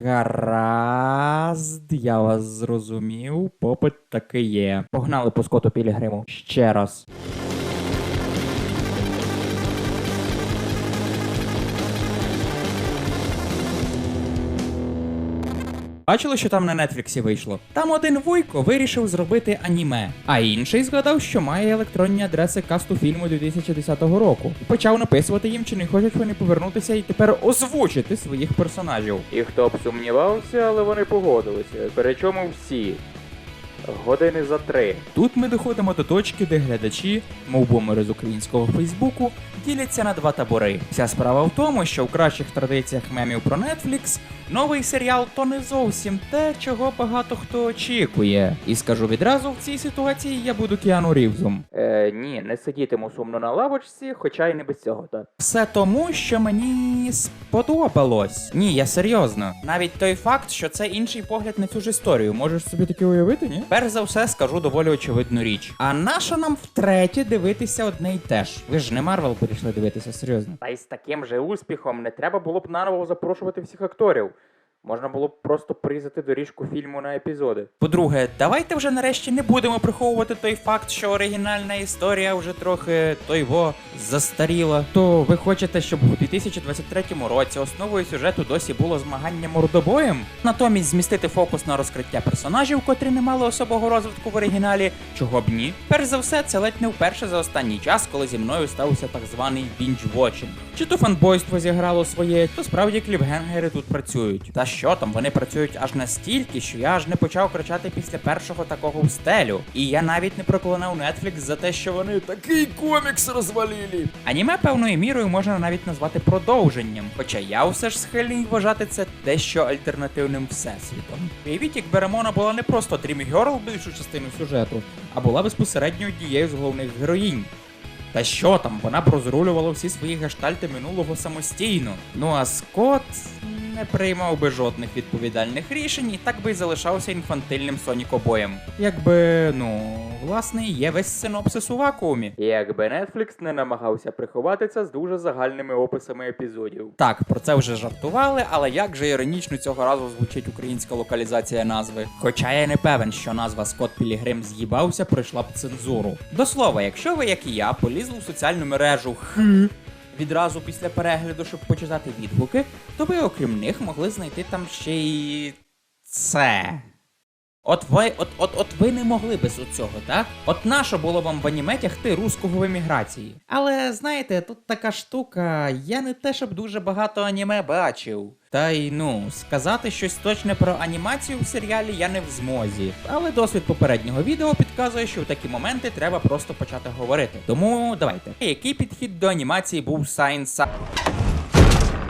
Гаразд, я вас зрозумів, попит таки є. Погнали по скоту Пілігриму. Ще раз. Бачили, що там на Нетфліксі вийшло? Там один вуйко вирішив зробити аніме, а інший згадав, що має електронні адреси касту фільму 2010 року. І почав написувати їм, чи не хочуть вони повернутися і тепер озвучити своїх персонажів. І хто б сумнівався, але вони погодилися. Причому всі. Години за три. Тут ми доходимо до точки, де глядачі, мов бомери з українського Фейсбуку, діляться на два табори. Вся справа в тому, що в кращих традиціях мемів про Netflix новий серіал то не зовсім те, чого багато хто очікує. І скажу відразу, в цій ситуації я буду Кіану Рівзом. Е, ні, не сидітиму сумно на лавочці, хоча й не без цього, так. Все тому, що мені сподобалось. Ні, я серйозно. Навіть той факт, що це інший погляд на цю ж історію, можеш собі таке уявити, ні? Перш за все скажу доволі очевидну річ. А наша нам втретє дивитися одне й те ж? Ви ж не Марвел прийшли дивитися, серйозно. Та й з таким же успіхом не треба було б наново запрошувати всіх акторів. Можна було б просто прирізати доріжку фільму на епізоди. По-друге, давайте вже нарешті не будемо приховувати той факт, що оригінальна історія вже трохи той застаріла. То ви хочете, щоб у 2023 році основою сюжету досі було змагання мордобоєм? Натомість змістити фокус на розкриття персонажів, котрі не мали особого розвитку в оригіналі, чого б ні? Перш за все, це ледь не вперше за останній час, коли зі мною стався так званий бінж-вотчинг. Чи то фанбойство зіграло своє, то справді кліпгенгери тут працюють. Та що там, вони працюють аж настільки, що я аж не почав кричати після першого такого стелю. І я навіть не проклинав Netflix за те, що вони такий комікс розвалили. Аніме певною мірою можна навіть назвати продовженням, хоча я все ж схильний вважати це дещо альтернативним всесвітом. Уявіть, якби Рамона була не просто Dream Girl більшу частину сюжету, а була безпосередньо однією з головних героїнь. Та що там, вона б розрулювала всі свої гештальти минулого самостійно. Ну а Скотт не приймав би жодних відповідальних рішень і так би й залишався інфантильним Сонікобоєм. Якби, ну, власне, є весь синопсис у вакуумі. Якби Netflix не намагався приховати це з дуже загальними описами епізодів. Так, про це вже жартували, але як же іронічно цього разу звучить українська локалізація назви. Хоча я не певен, що назва Скотт Пілігрим з'їбався, пройшла б цензуру. До слова, якщо ви, як і я, полізли в соціальну мережу Х відразу після перегляду, щоб почитати відгуки, то ви, окрім них, могли знайти там ще й це. От ви, от, от, от ви не могли без цього, так? От нащо було вам в аніме тягти русского в еміграції? Але знаєте, тут така штука, я не те, щоб дуже багато аніме бачив. Та й ну, сказати щось точне про анімацію в серіалі я не в змозі. Але досвід попереднього відео підказує, що в такі моменти треба просто почати говорити. Тому давайте. Який підхід до анімації був Science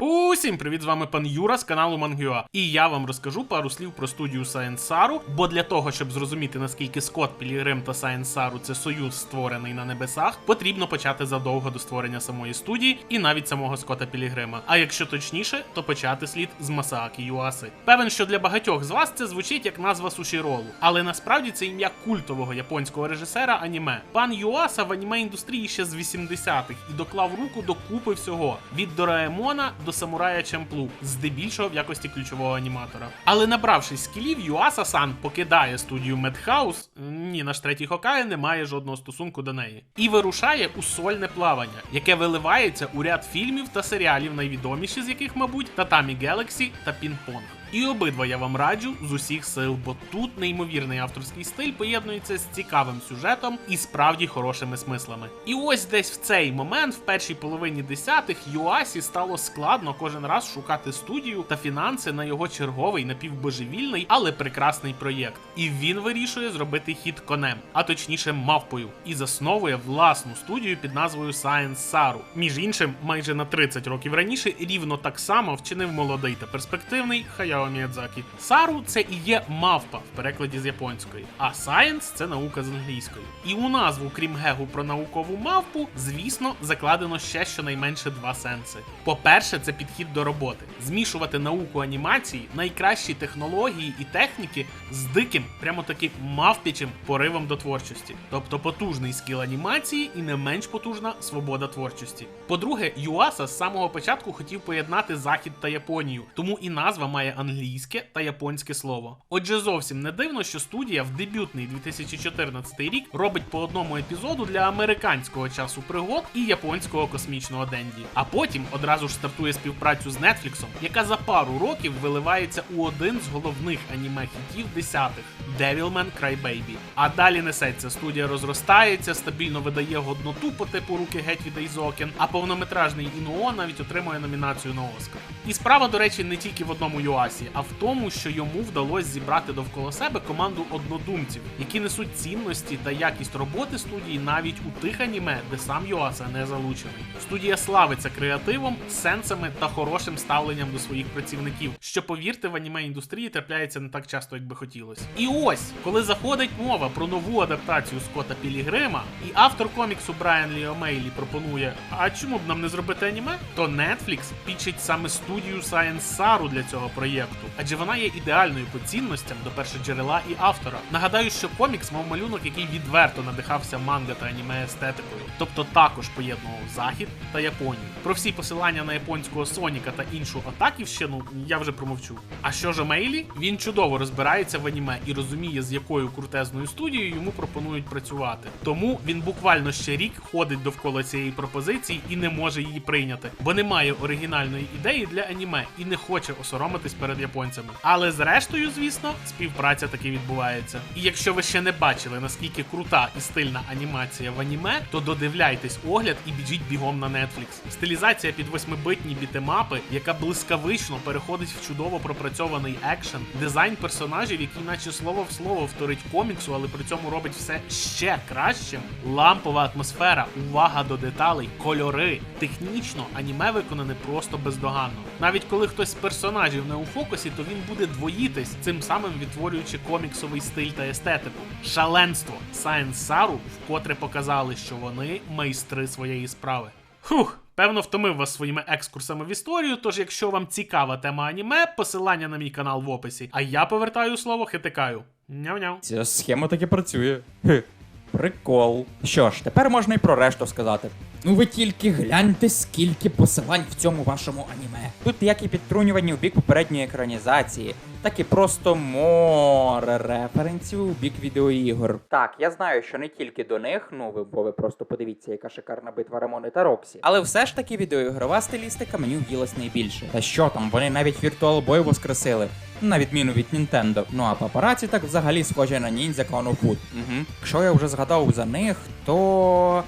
Усім привіт, з вами пан Юра з каналу Мангюа. І я вам розкажу пару слів про студію Сайенсару, бо для того, щоб зрозуміти наскільки Скотт Пілігрим та Сайенсару це союз створений на небесах, потрібно почати задовго до створення самої студії і навіть самого Скотта Пілігрима. А якщо точніше, то почати слід з Масаакі Юаси. Певен, що для багатьох з вас це звучить як назва суші-ролу, але насправді це ім'я культового японського режисера аніме. Пан Юаса в аніме індустрії ще з 80-х і доклав руку до купи всього від Дораемона до самурая Чемплу, здебільшого в якості ключового аніматора. Але набравшись скілів, Юаса Сан покидає студію Медхаус. Ні, наш третій Хокай не має жодного стосунку до неї. І вирушає у сольне плавання, яке виливається у ряд фільмів та серіалів, найвідоміші з яких, мабуть, Татамі Гелексі та Пінг-Понг. І обидва я вам раджу з усіх сил, бо тут неймовірний авторський стиль поєднується з цікавим сюжетом і справді хорошими смислами. І ось десь в цей момент, в першій половині десятих, Юасі стало складно кожен раз шукати студію та фінанси на його черговий напівбожевільний, але прекрасний проєкт. І він вирішує зробити хід конем, а точніше мавпою, і засновує власну студію під назвою Science Saru. Між іншим, майже на 30 років раніше рівно так само вчинив молодий та перспективний Хаяо Міядзакі. Сару це і є мавпа в перекладі з японської, а Science – це наука з англійської. І у назву, крім гегу про наукову мавпу, звісно, закладено ще щонайменше два сенси. По-перше, це підхід до роботи: змішувати науку анімації, найкращі технології і техніки з диким, прямо таки мавпічим поривом до творчості, тобто потужний скіл анімації і не менш потужна свобода творчості. По-друге, Юаса з самого початку хотів поєднати захід та Японію, тому і назва має англійське та японське слово. Отже, зовсім не дивно, що студія в дебютний 2014 рік робить по одному епізоду для американського часу пригод і японського космічного денді. А потім одразу ж стартує співпрацю з Netflix, яка за пару років виливається у один з головних аніме хітів десятих Devilman Crybaby. А далі несеться студія розростається, стабільно видає годноту по типу руки геть від Айзокен, а повнометражний Інуо навіть отримує номінацію на Оскар. І справа, до речі, не тільки в одному Юасі, а в тому, що йому вдалося зібрати довкола себе команду однодумців, які несуть цінності та якість роботи студії навіть у тих аніме, де сам Юаса не залучений. Студія славиться креативом, сенсами та хорошим ставленням до своїх працівників, що повірте, в аніме індустрії трапляється не так часто, як би хотілося. І ось, коли заходить мова про нову адаптацію Скотта Пілігрима, і автор коміксу Брайан Ліо Мейлі пропонує: а чому б нам не зробити аніме? То Netflix пічить саме студію Science Saru для цього проєкту, адже вона є ідеальною по цінностям до першоджерела і автора. Нагадаю, що комікс мав малюнок, який відверто надихався манга та аніме естетикою, тобто також поєднував захід та Японію. Про всі посилання на японського Соніка та іншу атаківщину я вже промовчу. А що ж Мейлі? Він чудово розбирається в аніме і розуміє, з якою крутезною студією йому пропонують працювати. Тому він буквально ще рік ходить довкола цієї пропозиції і не може її прийняти, бо немає оригінальної ідеї для аніме і не хоче осоромитись перед японцями. Але зрештою, звісно, співпраця таки відбувається. І якщо ви ще не бачили, наскільки крута і стильна анімація в аніме, то додивляйтесь огляд і біжіть бігом на Netflix. Стилізація під восьмибитні бітемапи, яка блискавично переходить в чудово пропрацьований екшен, дизайн персонажів, який, наче слово в слово, вторить коміксу, але при цьому робить все ще кращим. Лампова атмосфера, увага до деталей, кольори. Технічно аніме виконане просто бездоганно. Навіть коли хтось з персонажів не у фокусі, то він буде двоїтись, цим самим відтворюючи коміксовий стиль та естетику. Шаленство Science Saru вкотре показали, що вони майстри своєї справи. Фух, певно, втомив вас своїми екскурсами в історію. Тож, якщо вам цікава тема аніме, посилання на мій канал в описі. А я повертаю слово хитикаю. Няв-няв. Ця схема таки працює. Хе. Прикол. Що ж, тепер можна і про решту сказати. Ну ви тільки гляньте, скільки посилань в цьому вашому аніме. Тут як і підтрунювання у бік попередньої екранізації, так і просто море референсів у бік відеоігор. Так, я знаю, що не тільки до них, ну ви бо ви просто подивіться, яка шикарна битва Рамони та Роксі. Але все ж таки відеоігрова стилістика мені вділась найбільше. Та що там, вони навіть Virtual Boy воскресили. На відміну від Nintendo. Ну а папараці так взагалі схожі на ніндзя of Wood. Угу. Якщо я вже згадав за них, то.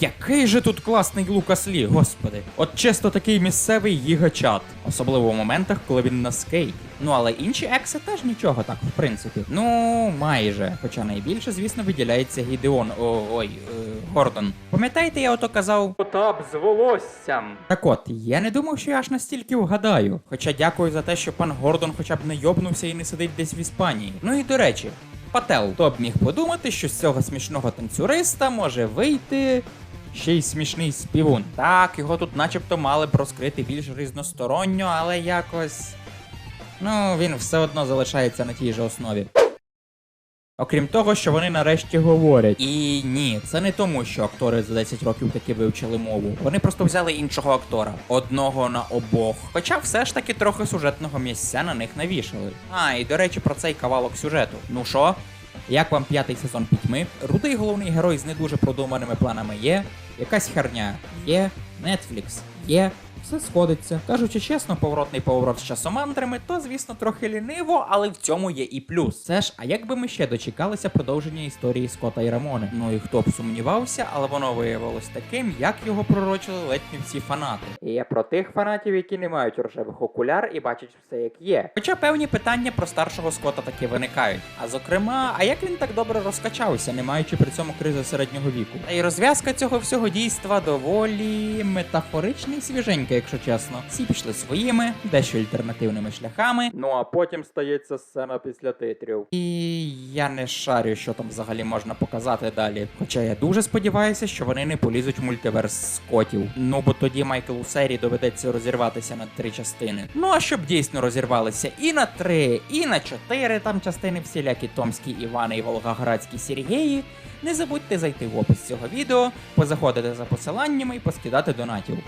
Який же тут класний Лукас Лі, господи. От чисто такий місцевий їгачат. Особливо в моментах, коли він на скейті. Ну але інші екси теж нічого так, в принципі. Ну, майже. Хоча найбільше, звісно, виділяється Гідеон. О, ой, е, Гордон. Пам'ятаєте, я ото казав Потап з волоссям. Так от, я не думав, що я аж настільки вгадаю. Хоча дякую за те, що пан Гордон хоча б не йобнувся і не сидить десь в Іспанії. Ну і до речі. Пател, хто б міг подумати, що з цього смішного танцюриста може вийти ще й смішний співун. Так, його тут начебто мали б розкрити більш різносторонньо, але якось. Ну, він все одно залишається на тій же основі. Окрім того, що вони нарешті говорять. І ні, це не тому, що актори за 10 років таки вивчили мову. Вони просто взяли іншого актора, одного на обох. Хоча все ж таки трохи сюжетного місця на них навішали. А, і до речі, про цей кавалок сюжету. Ну що? Як вам п'ятий сезон пітьми? Рудий головний герой з не дуже продуманими планами є. Якась херня є. Netflix є. Все сходиться. Кажучи чесно, поворотний поворот з часомандрами, то звісно трохи ліниво, але в цьому є і плюс. Це ж, а як би ми ще дочекалися продовження історії Скота і Рамони? Ну і хто б сумнівався, але воно виявилось таким, як його пророчили ледь не всі фанати. І я про тих фанатів, які не мають рожевих окуляр і бачать все як є. Хоча певні питання про старшого Скота таки виникають. А зокрема, а як він так добре розкачався, не маючи при цьому кризи середнього віку? Та й розв'язка цього всього дійства доволі метафорична і свіженька, якщо чесно. Всі пішли своїми, дещо альтернативними шляхами. Ну а потім стається сцена після титрів. І я не шарю, що там взагалі можна показати далі. Хоча я дуже сподіваюся, що вони не полізуть в мультиверс скотів. Ну бо тоді Майклу Сері доведеться розірватися на три частини. Ну а щоб дійсно розірвалися і на три, і на чотири там частини всілякі Томські Івани і Волгоградські Сергії. Не забудьте зайти в опис цього відео, позаходити за посиланнями і поскидати донатів.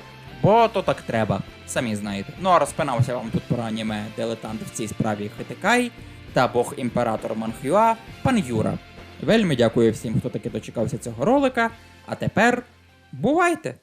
Бо то так треба. самі знаєте. Ну а розпинався вам тут про аніме дилетант в цій справі Хитикай та бог імператор Манхюа пан Юра. Вельми дякую всім, хто таки дочекався цього ролика. А тепер бувайте!